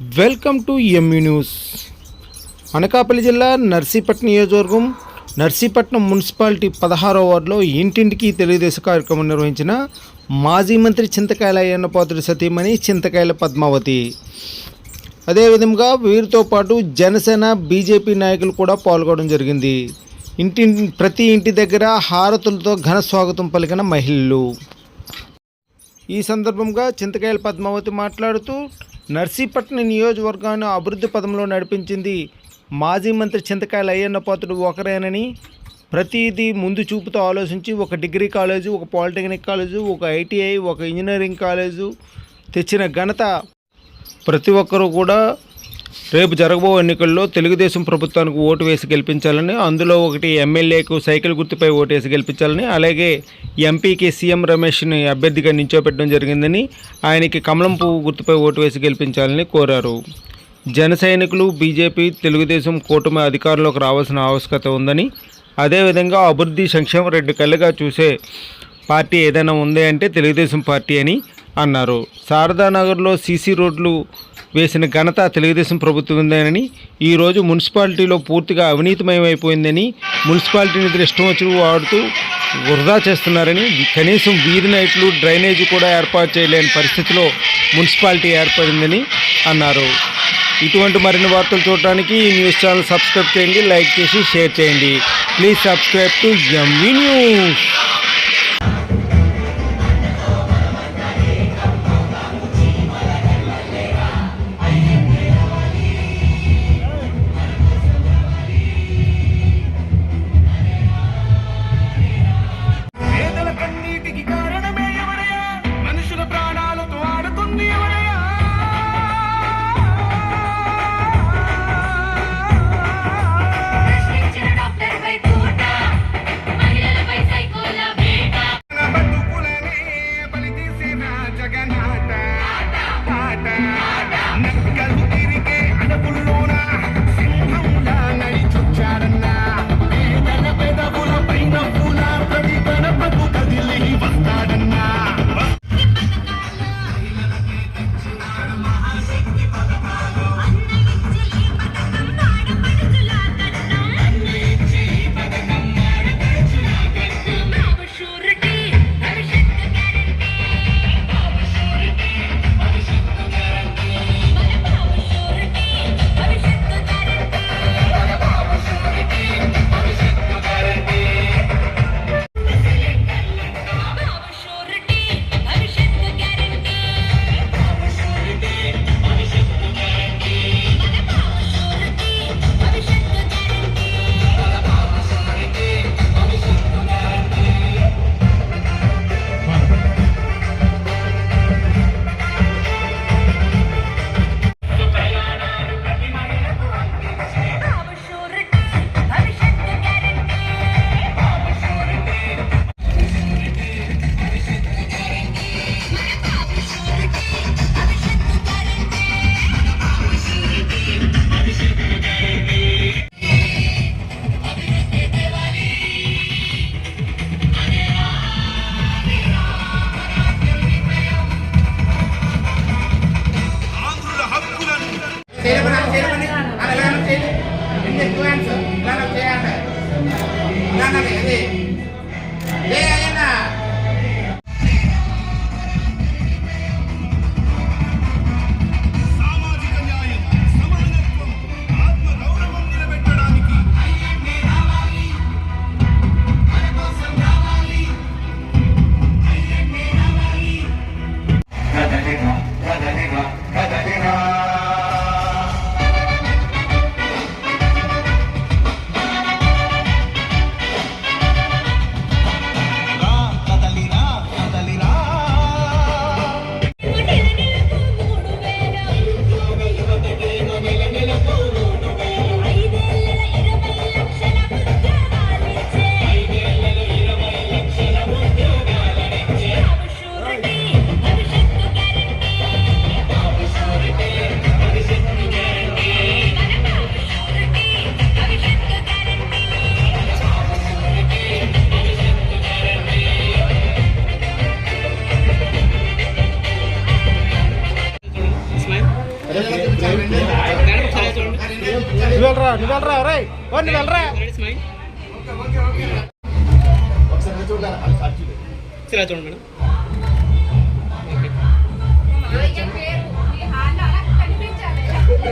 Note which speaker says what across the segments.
Speaker 1: Welcome to MU news Anakapalli జిల్లా నర్సీపట్నం నియోజకవర్గం Narsipatnam municipality పదహారో వార్డులో ఇంటింటికి తెలుగుదేశం కార్యక్రమం నిర్వహించిన మాజీ మంత్రి చింతకాయల అయ్యన్నపాత్రుడి సతీమణి చింతకాయల పద్మావతి. అదేవిధంగా వీరితో పాటు జనసేన బీజేపీ నాయకులు కూడా పాల్గొనడం జరిగింది. ఇంటి ప్రతి ఇంటి దగ్గర హారతులతో ఘన స్వాగతం పలికిన మహిళలు. ఈ సందర్భంగా చింతకాయల పద్మావతి మాట్లాడుతూ నర్సీపట్నం నియోజకవర్గాన్ని అభివృద్ధి పదంలో నడిపించింది మాజీ మంత్రి చింతకాయల అయ్యన్న పాత్రుడు ఒకరేనని ప్రతిదీ ముందు చూపుతో ఆలోచించి ఒక డిగ్రీ కాలేజు ఒక పాలిటెక్నిక్ కాలేజు ఒక ఐటీఐ ఒక ఇంజనీరింగ్ కాలేజు తెచ్చిన ఘనత ప్రతి ఒక్కరూ కూడా రేపు జరగబో ఎన్నికల్లో తెలుగుదేశం ప్రభుత్వానికి ఓటు వేసి గెలిపించాలని అందులో ఒకటి ఎమ్మెల్యేకు సైకిల్ గుర్తుపై ఓటు వేసి గెలిపించాలని అలాగే ఎంపీకి సీఎం రమేష్ని అభ్యర్థిగా నించోపెట్టడం జరిగిందని ఆయనకి కమలం పువ్వు గుర్తుపై ఓటు వేసి గెలిపించాలని కోరారు. జన సైనికులు బీజేపీ తెలుగుదేశం కూటమి అధికారంలోకి రావాల్సిన ఆవశ్యకత ఉందని అదేవిధంగా అభివృద్ధి సంక్షేమం రెండు కళ్ళుగా చూసే పార్టీ ఏదైనా ఉంది అంటే తెలుగుదేశం పార్టీ అని అన్నారు. శారదానగర్లో సీసీ రోడ్లు వేసిన ఘనత తెలుగుదేశం ప్రభుత్వం ఉందని ఈరోజు మున్సిపాలిటీలో పూర్తిగా అవినీతిమయమైపోయిందని మున్సిపాలిటీ నిధులు ఇష్టం వచ్చి వాడుతూ వృధా చేస్తున్నారని కనీసం వీధి నైట్లు డ్రైనేజీ కూడా ఏర్పాటు చేయలేని పరిస్థితిలో మున్సిపాలిటీ ఏర్పడిందని అన్నారు. ఇటువంటి మరిన్ని వార్తలు చూడడానికి ఈ న్యూస్ ఛానల్ సబ్స్క్రైబ్ చేయండి లైక్ చేసి షేర్ చేయండి. Please subscribe to MV news నువ్వు వెళ్ళరా రే ఓ నువ్వు వెళ్ళరా
Speaker 2: మేడం.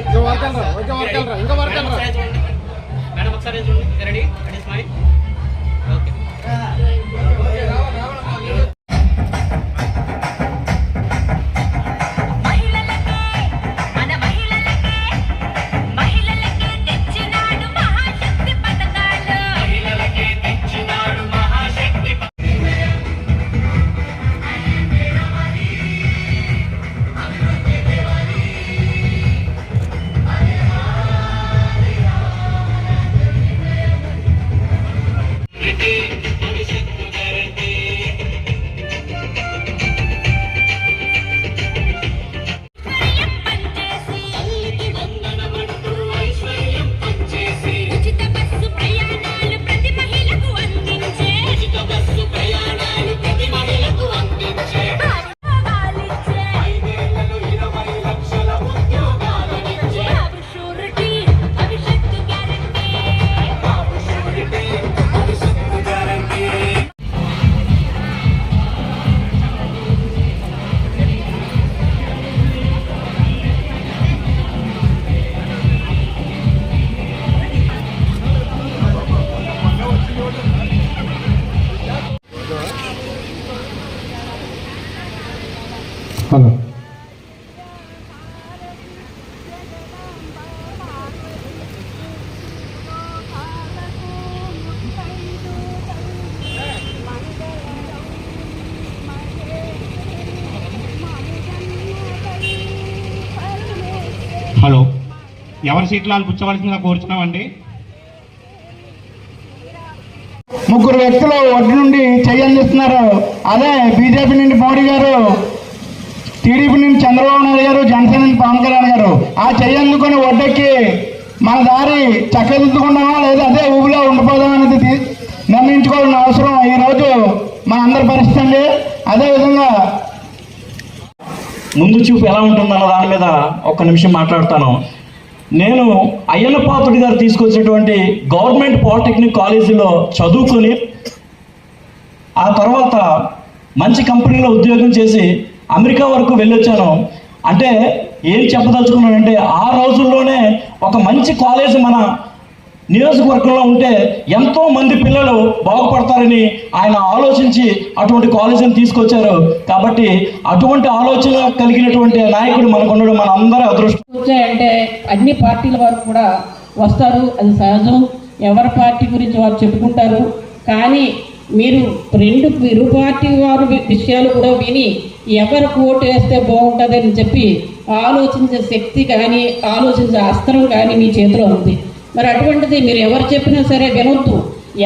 Speaker 1: ఇంకా వరకు ఇంకా వరకు
Speaker 2: చూడండి. మేడం ఒకసారి చూడండి. రెడీ? Ready smile.
Speaker 3: ఎవరి సీట్లు వాళ్ళు కూర్చోవలసిందిగా కోరుచున్నామండి?
Speaker 4: ముగ్గురు వ్యక్తులు ఒడ్డు నుండి చెయ్యి అందిస్తున్నారు. అదే బీజేపీ నుండి మోడీ గారు టీడీపీ నుండి చంద్రబాబు నాయుడు గారు జనసేన నుండి పవన్ కళ్యాణ్ గారు. ఆ చెయ్యి అందుకొని ఒడ్డెక్కి మన దారి చక్కదిద్దుకుంటామా లేదా అదే ఊబిలో ఉండిపోదాం అనేది నిర్ణయించుకోవాల్సిన అవసరం ఈ రోజు మన అందరి పరిస్థితి అండి. అదేవిధంగా
Speaker 5: ముందు చూపు ఎలా ఉంటుందన్న దాని మీద ఒక్క నిమిషం మాట్లాడతాను. నేను అయ్యన్నపాపటి గారు తీసుకొచ్చినటువంటి గవర్నమెంట్ పాలిటెక్నిక్ కాలేజీలో చదువుకొని ఆ తర్వాత మంచి కంపెనీలో ఉద్యోగం చేసి అమెరికా వరకు వెళ్ళొచ్చాను. అంటే ఏం చెప్పదలుచుకున్నానంటే ఆ రోజుల్లోనే ఒక మంచి కాలేజ్ మన నియోజకవర్గంలో ఉంటే ఎంతో మంది పిల్లలు బాగుపడతారని ఆయన ఆలోచించి అటువంటి కాలేజీని తీసుకొచ్చారు. కాబట్టి అటువంటి ఆలోచన కలిగినటువంటి నాయకుడు మనకు ఉండడం మన అందరి అదృష్టం.
Speaker 6: వచ్చాయంటే అన్ని పార్టీల వారు కూడా వస్తారు. అది సహజం. ఎవరి పార్టీ గురించి వారు చెప్పుకుంటారు. కానీ మీరు రెండు ఇరు పార్టీ వారు విషయాలు కూడా విని ఎవరికి ఓటు వేస్తే బాగుంటుందని చెప్పి ఆలోచించే శక్తి కానీ ఆలోచించే అస్త్రం కానీ మీ చేతిలో ఉంది. మరి అటువంటిది మీరు ఎవరు చెప్పినా సరే వినొద్దు.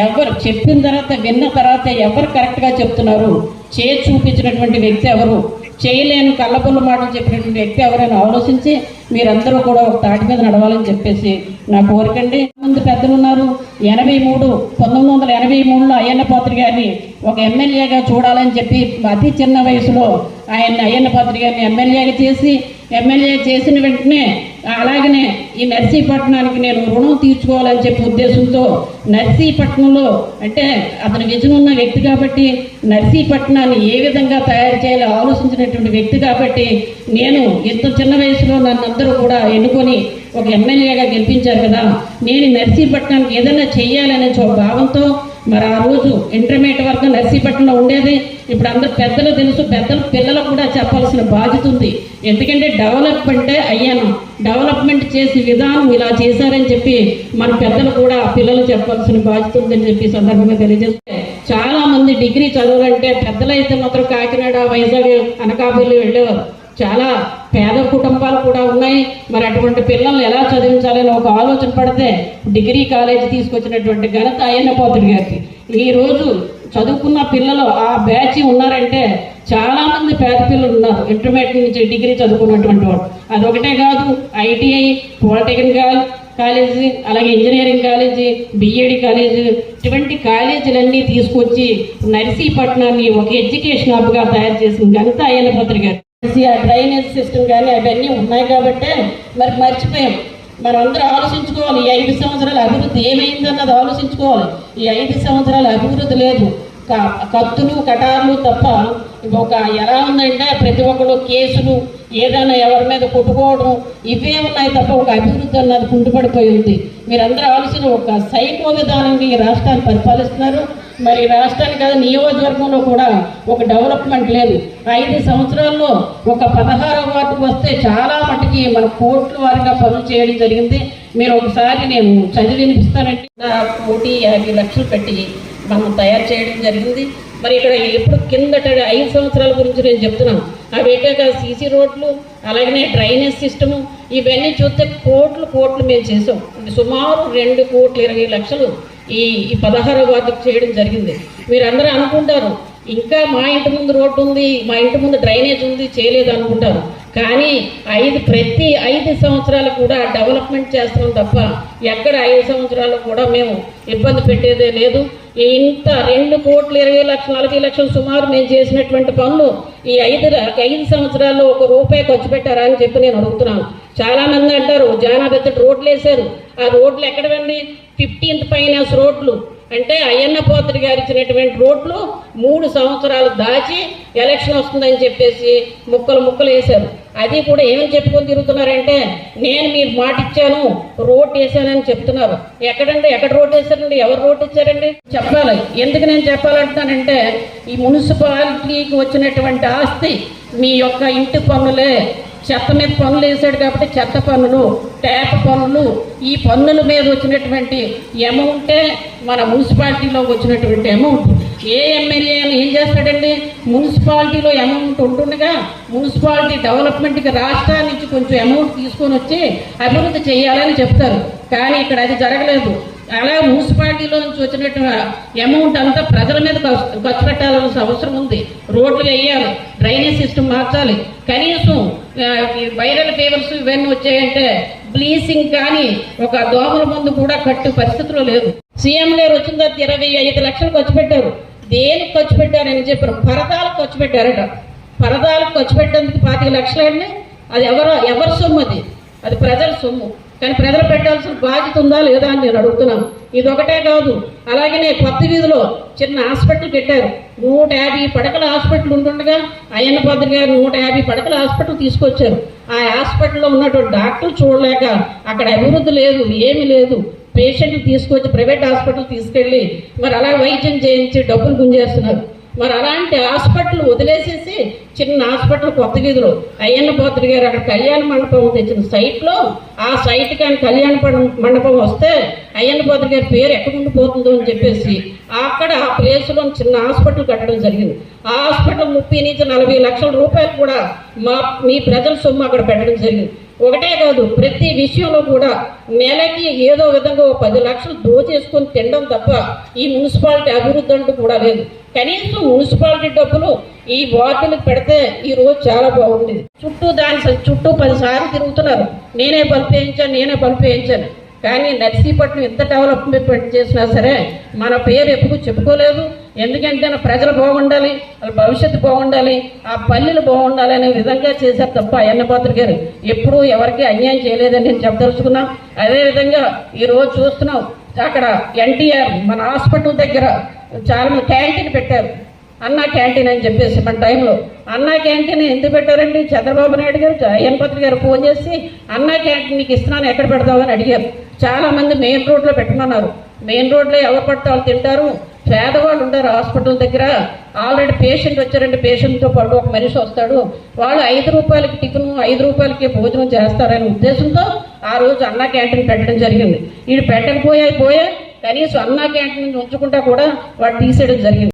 Speaker 6: ఎవరు చెప్పిన తర్వాత విన్న తర్వాత ఎవరు కరెక్ట్గా చెప్తున్నారు? చేసి చూపించినటువంటి వ్యక్తి ఎవరు? చేయలేని కళ్ళబుల్ల మాటలు చెప్పినటువంటి వ్యక్తి ఎవరైనా ఆలోచించి మీరందరూ కూడా ఒక తాటి మీద నడవాలని చెప్పేసి నా కోరికండి మంది పెద్దలు ఉన్నారు. ఎనభై మూడు పంతొమ్మిది వందల ఎనభై మూడులో అయ్యన్న పాత్రి గారిని ఒక ఎమ్మెల్యేగా చూడాలని చెప్పి అతి చిన్న వయసులో ఆయన అయ్యన్న పాత్రి గారిని ఎమ్మెల్యేగా చేసి ఎమ్మెల్యే చేసిన వెంటనే అలాగనే ఈ నర్సీపట్నానికి నేను రుణం తీర్చుకోవాలని చెప్పే ఉద్దేశంతో నర్సీపట్నంలో అంటే అతని విజన్ ఉన్న వ్యక్తి కాబట్టి నర్సీపట్నాన్ని ఏ విధంగా తయారు చేయాలో ఆలోచించినటువంటి వ్యక్తి కాబట్టి నేను ఇంత చిన్న వయసులో నన్ను అందరూ కూడా ఎన్నుకొని ఒక ఎమ్మెల్యేగా గెలిపించారు కదా నేను నర్సీపట్నానికి ఏదైనా చెయ్యాలనే భావంతో మరి ఆ రోజు ఇంటర్మీడియట్ వరకు నర్సీపట్నంలో ఉండేది. ఇప్పుడు అందరు పెద్దలు తెలుసు పెద్దలు పిల్లలకు కూడా చెప్పాల్సిన బాధ్యత ఉంది. ఎందుకంటే డెవలప్మెంటే అయ్యాను. డెవలప్మెంట్ చేసే విధానం ఇలా చేశారని చెప్పి మన పెద్దలు కూడా పిల్లలు చెప్పాల్సిన బాధ్యత ఉందని చెప్పి సందర్భంగా తెలియజేస్తే చాలా మంది డిగ్రీ చదవాలంటే పెద్దలైతే మాత్రం కాకినాడ వైజాగ్ అనకాపల్లి వెళ్ళేవారు. చాలా పేద కుటుంబాలు కూడా ఉన్నాయి. మరి అటువంటి పిల్లల్ని ఎలా చదివించాలని ఒక ఆలోచన పడితే డిగ్రీ కాలేజీ తీసుకొచ్చినటువంటి ఘనత అయ్యన్న పోతుడి గారికి. ఈ రోజు చదువుకున్న పిల్లలు ఆ బ్యాచ్ ఉన్నారంటే చాలా మంది పేద పిల్లలు ఉన్నారు. ఇంటర్మీడియట్ నుంచి డిగ్రీ చదువుకున్నటువంటి వాడు అదొకటే కాదు ఐటీఐ పాలిటెక్నిక్ కాలేజీ అలాగే ఇంజనీరింగ్ కాలేజీ బిఏడి కాలేజీ ఇటువంటి కాలేజీలన్నీ తీసుకొచ్చి నర్సీపట్నాన్ని ఒక ఎడ్యుకేషన్ హబ్గా తయారు చేసిన ఘనత అయ్యన పత్రిక గారు. ఆ డ్రైనేజ్ సిస్టమ్ కానీ అవన్నీ ఉన్నాయి కాబట్టే మరి మర్చిపోయాం. మనం అందరూ ఆలోచించుకోవాలి ఈ ఐదు సంవత్సరాల అభివృద్ధి ఏమైందన్నది ఆలోచించుకోవాలి. ఈ ఐదు సంవత్సరాల అభివృద్ధి లేదు. కత్తులు కటార్లు తప్ప ఒక ఎలా ఉందంటే ప్రతి ఒక్కరు కేసులు ఏదైనా ఎవరి మీద కొట్టుకోవడం ఇవే ఉన్నాయి తప్ప ఒక అభివృద్ధి అన్నది కుంటుపడిపోయి ఉంది. మీరందరూ ఆలోచన ఒక సైకో విధానంగా ఈ రాష్ట్రాన్ని పరిపాలిస్తున్నారు. మరి ఈ రాష్ట్రానికి కాదు నియోజకవర్గంలో కూడా ఒక డెవలప్మెంట్ లేదు. ఐదు సంవత్సరాల్లో ఒక పదహారవ వార్డుకు వస్తే చాలా మటుకి మన కోట్ల వారిగా పనులు చేయడం జరిగింది. మీరు ఒకసారి నేను చదివి వినిపిస్తానంటే నా కోటి యాభై లక్షలు పెట్టి మనం తయారు చేయడం జరిగింది. మరి ఇక్కడ ఎప్పుడు కిందట ఐదు సంవత్సరాల గురించి నేను చెప్తున్నాను. అవి ఏంటంటే సీసీ రోడ్లు అలాగనే డ్రైనేజ్ సిస్టము ఇవన్నీ చూస్తే కోట్లు కోట్లు మేము చేసాం సుమారు రెండు కోట్ల ఇరవై లక్షలు ఈ ఈ పదహారో వార్డుకు చేయడం జరిగింది. మీరు అందరూ అనుకుంటారు ఇంకా మా ఇంటి ముందు రోడ్డు ఉంది మా ఇంటి ముందు డ్రైనేజ్ ఉంది చేయలేదు అనుకుంటారు. కానీ ఐదు ప్రతి ఐదు సంవత్సరాలు కూడా డెవలప్మెంట్ చేస్తాం తప్ప ఎక్కడ ఐదు సంవత్సరాలు కూడా మేము ఇబ్బంది పెట్టేదే లేదు. ఇంత రెండు కోట్ల ఇరవై లక్షల నలభై లక్షలు సుమారు మేము చేసినటువంటి పనులు ఈ ఐదు ఐదు సంవత్సరాల్లో ఒక రూపాయి ఖర్చు పెట్టారా అని చెప్పి నేను అడుగుతున్నాను. చాలామంది అంటారు జానా రోడ్లు వేశారు ఆ రోడ్లు ఎక్కడ వెళ్ళి? ఫిఫ్టీన్త్ ఫైనాన్స్ రోడ్లు. అంటే అయ్యన్న పోతరి గారు ఇచ్చినటువంటి రోడ్లు మూడు సంవత్సరాలు దాచి ఎలక్షన్ వస్తుందని చెప్పేసి ముక్కలు ముక్కలు వేశారు. అది కూడా ఏమని చెప్పుకొని తిరుగుతున్నారంటే నేను మీకు మాట ఇచ్చాను రోడ్ వేసానని చెప్తున్నారు. ఎక్కడండి? ఎక్కడ రోడ్ వేశారండి? ఎవరు రోడ్ ఇచ్చారండి? చెప్పాలి. ఎందుకు నేను చెప్పాలంటున్నానంటే ఈ మున్సిపాలిటీకి వచ్చినటువంటి ఆస్తి మీ యొక్క ఇంటి పన్నులే. చెత్త మీద పనులు వేసాడు కాబట్టి చెత్త పన్నులు ట్యాప్ పన్నులు ఈ పన్నుల మీద వచ్చినటువంటి అమౌంటే మన మున్సిపాలిటీలోకి వచ్చినటువంటి అమౌంట్ ఏ ఎమ్మెల్యే అని ఏం చేస్తాడండి? మున్సిపాలిటీలో అమౌంట్ ఉంటుండగా మున్సిపాలిటీ డెవలప్మెంట్కి రాష్ట్రాల నుంచి కొంచెం అమౌంట్ తీసుకొని వచ్చి అభివృద్ధి చేయాలని చెప్తారు. కానీ ఇక్కడ అది జరగలేదు. అలా మున్సిపాలిటీలో నుంచి వచ్చినట్టు అమౌంట్ అంతా ప్రజల మీద ఖర్చు పెట్టాల్సిన అవసరం ఉంది. రోడ్లు వేయాలి డ్రైనేజ్ సిస్టమ్ మార్చాలి. కనీసం వైరల్ ఫీవర్స్ ఇవన్నీ వచ్చాయంటే బ్లీచింగ్ కానీ ఒక దోమల మందు కూడా కట్టు పరిస్థితిలో లేదు. సీఎం గారు వచ్చిన తర్వాత ఇరవై ఐదు లక్షలు ఖర్చు పెట్టారు. దేనికి ఖర్చు పెట్టారని చెప్పారు. పరదాలకు ఖర్చు పెట్టారట. పరదాలకు ఖర్చు పెట్టేందుకు పాతిక లక్షలు అండి. అది ఎవరో ఎవరి సొమ్ము అది? అది ప్రజల సొమ్ము. కానీ ప్రజలు పెట్టాల్సిన బాధ్యత ఉందా లేదా అని నేను అడుగుతున్నాను. ఇది ఒకటే కాదు. అలాగనే కొత్త వీధిలో చిన్న హాస్పిటల్ పెట్టారు నూట యాభై పడకల హాస్పిటల్ ఉంటుండగా అయ్యన్న పాత్ర గారు నూట యాభై పడకల హాస్పిటల్ తీసుకొచ్చారు. ఆ హాస్పిటల్లో ఉన్నటువంటి డాక్టర్లు చూడలేక అక్కడ అభివృద్ధి లేదు ఏమీ లేదు. పేషెంట్లు తీసుకొచ్చి ప్రైవేట్ హాస్పిటల్ తీసుకెళ్ళి మరి అలా వైద్యం చేయించి డబ్బులు గుంజేస్తున్నారు. మరి అలాంటి హాస్పిటల్ వదిలేసేసి చిన్న హాస్పిటల్ కొత్త వీధిలో అయ్యన్న పోతుడి గారు అక్కడ కళ్యాణ మండపం తెచ్చిన సైట్లో ఆ సైట్ కానీ కళ్యాణ మండపం వస్తే అయ్యన్న పోతుడి గారి పేరు ఎక్కడుండి పోతుందో అని చెప్పేసి అక్కడ ఆ ప్లేస్లో చిన్న హాస్పిటల్ కట్టడం జరిగింది. ఆ హాస్పిటల్ ముప్పై నుంచి నలభై లక్షల రూపాయలు కూడా మా మీ ప్రజల సొమ్ము అక్కడ పెట్టడం జరిగింది. ఒకటే కాదు ప్రతి విషయంలో కూడా నెలకి ఏదో విధంగా పది లక్షలు దోచేసుకొని తినడం తప్ప ఈ మున్సిపాలిటీ అభివృద్ధి అంటూ కూడా లేదు. కనీసం మున్సిపాలిటీ డబ్బులు ఈ వార్డులకు పెడితే ఈ రోజు చాలా బాగుండేది. చుట్టూ దాని చుట్టూ పదిసార్లు తిరుగుతున్నారు. నేనే బల్బు వేయించాను నేనే బల్బు వేయించాను కానీ నర్సీపట్నం ఎంత డెవలప్మెంట్ చేసినా సరే మన పేరు ఎప్పుడు చెప్పుకోలేదు. ఎందుకంటే ప్రజలు బాగుండాలి వాళ్ళ భవిష్యత్తు బాగుండాలి ఆ పల్లెలు బాగుండాలి అనే విధంగా చేశారు తప్ప అన్నపాత్ర గారు. ఎప్పుడూ ఎవరికి అన్యాయం చేయలేదని నేను చెప్పదలుచుకున్నాం. అదేవిధంగా ఈరోజు చూస్తున్నాం అక్కడ ఎన్టీఆర్ మన హాస్పిటల్ దగ్గర చాలా క్యాంటీన్ పెట్టారు. అన్నా క్యాంటీన్ అని చెప్పేసి మన టైంలో. అన్నా క్యాంటీన్ ఎందుకు పెట్టారండి? చంద్రబాబు నాయుడు గారు అయ్యన్పత్రి గారు ఫోన్ చేసి అన్నా క్యాంటీన్ నీకు ఇస్తున్నాను ఎక్కడ పెడతామని అడిగారు. చాలా మంది మెయిన్ రోడ్లో పెట్టమన్నారు. మెయిన్ రోడ్లో ఎవరు పడితే వాళ్ళు తింటారు. పేదవాళ్ళు ఉండరు హాస్పిటల్ దగ్గర. ఆల్రెడీ పేషెంట్ వచ్చారంటే పేషెంట్తో పాటు ఒక మనిషి వస్తాడు. వాళ్ళు ఐదు రూపాయలకి టిఫిన్ ఐదు రూపాయలకి భోజనం చేస్తారనే ఉద్దేశంతో ఆ రోజు అన్నా క్యాంటీన్ పెట్టడం జరిగింది. వీడు పెట్టకపోయా పోయా కనీసం అన్నా క్యాంటీన్ ఉంచుకుంటా కూడా వాడు తీసేయడం జరిగింది.